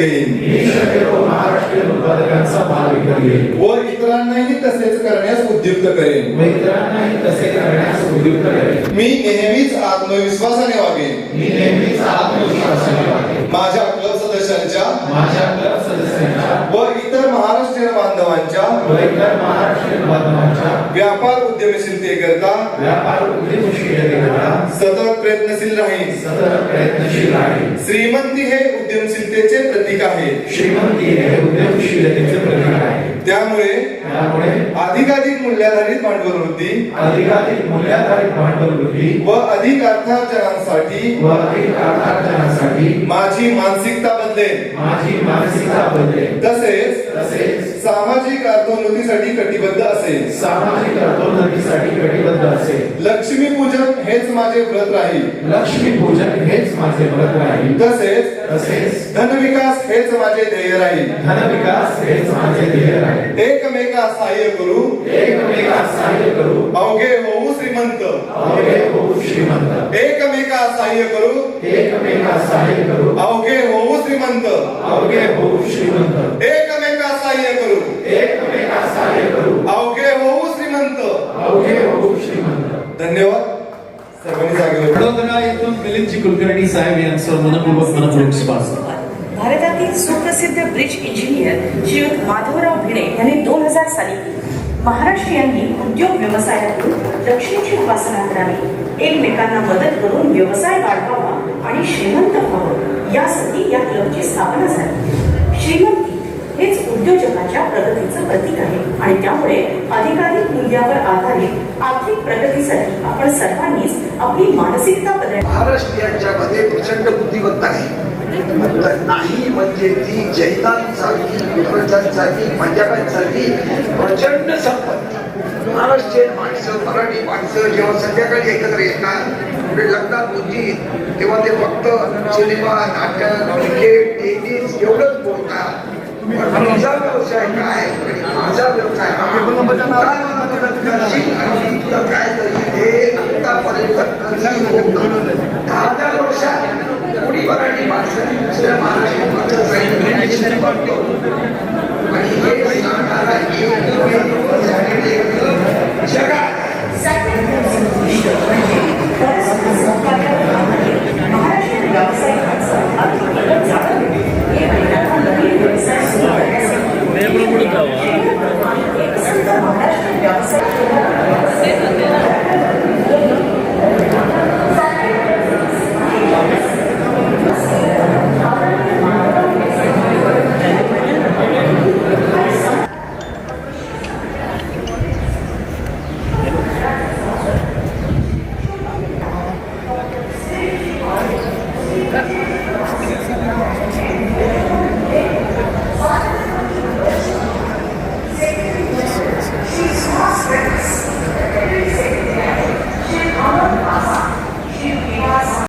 घेईन व इतरांनाही तसेच करण्यास उद्युक्त करेन. करेन. मी नेहमीच आत्मविश्वासाने वागेन. मी नेहमीच आत्मविश्वासाने वागेन माझ्या क्लब सदस्यांच्या माझ्या क्लब सदस्यांच्या व इतर महाराष्ट्रीयन बांधवांच्या व इतर महाराष्ट्रीयन बांधवांच्या व्यापार उद्यमशीलतेकरता व्यापार उद्यमशीलतेकरता सतत प्रयत्नशील राहीन सतत प्रयत्नशील राहील. श्रीमंती हे उद्यमशीलतेचे प्रतीक आहे. श्रीमंती हे उद्यमशीलतेचे प्रतीक आहे. त्यामुळे त्यामुळे अधिकाधिक मूल्याधारित भांडवल वृद्धी अधिकाधिक मूल्याधारित भांडवल वृद्धी व अधिक अर्थार्जनासाठी व अधिक अर्थार्जनासाठी माझी मानसिकता बदलेल माझी मानसिकता बदलेल तसेच तसेच सामाजिक अर्थोन्नतीसाठी कटिबद्ध असेल. सामाजिक कटिबद्ध असेल. लक्ष्मी पूजन हेच माझे व्रत राहील. लक्ष्मी पूजन हेच माझे व्रत राहील. तसेच तसेच धनविकास हेच माझे ध्येय राहील. धनविकास हेच माझे ध्येय राहील. एकमेका सहाय्य करू. एकमेका सहाय्य करू. अवघे होऊ श्रीमंत. अवघे होऊ श्रीमंत. एकमेका सहाय्य करू. एकमेका सहाय्य करू. अवघे होऊ श्रीमंत. अवघे होऊ श्रीमंत. एकमेका सहाय्य करू. एकमेका सहाय्य करू. अवघे होऊ श्रीमंत. अवघे होऊ श्रीमंत. धन्यवाद. सर्वांनी जागेवर वडोदरा येथून मिलिंदजी कुलकर्णी साहेब यांचं मनपूर्वक मनपूर्वक स्वागत भारतातील सुप्रसिद्ध ब्रिज इंजिनियर श्रीयुत माधवराव भिडे यांनी दोन हजार साली महाराष्ट्रीयांनी उद्योग व्यवसायातून दक्षिणेची उपासना करावी एकमेकांना मदत करून व्यवसाय वाढवावा आणि श्रीमंत व्हावं. यासाठी या क्लबची स्थापना झाली. श्रीमंती हेच उद्योजकाच्या प्रगतीचं प्रतीक आहे आणि त्यामुळे अधिकाधिक मूल्यावर आधारित आर्थिक प्रगतीसाठी आपण सर्वांनीच आपली मानसिकता बदल महाराष्ट्रीयांच्या मध्ये प्रचंड बुद्धिमत्ता आहे. नाही म्हणजे ती जैनांसारखी विरोधांसारखी पंजाबांसारखी प्रचंड संपत्ती. महाराष्ट्रीयन माणसं मराठी माणसं जेव्हा संध्याकाळी एकत्र येतात म्हणजे लग्नात होती तेव्हा ते फक्त सिनेमा नाटक क्रिकेट टेनिस एवढंच बोलतात. पण तुझा व्यवसाय काय? आणि माझा व्यवसाय काय? तुला काय हे आतापर्यंत दहा हजार वर्षात कोणी मराठी माणसं दुसऱ्या महाराष्ट्र माणसं आणि हे सांगणारा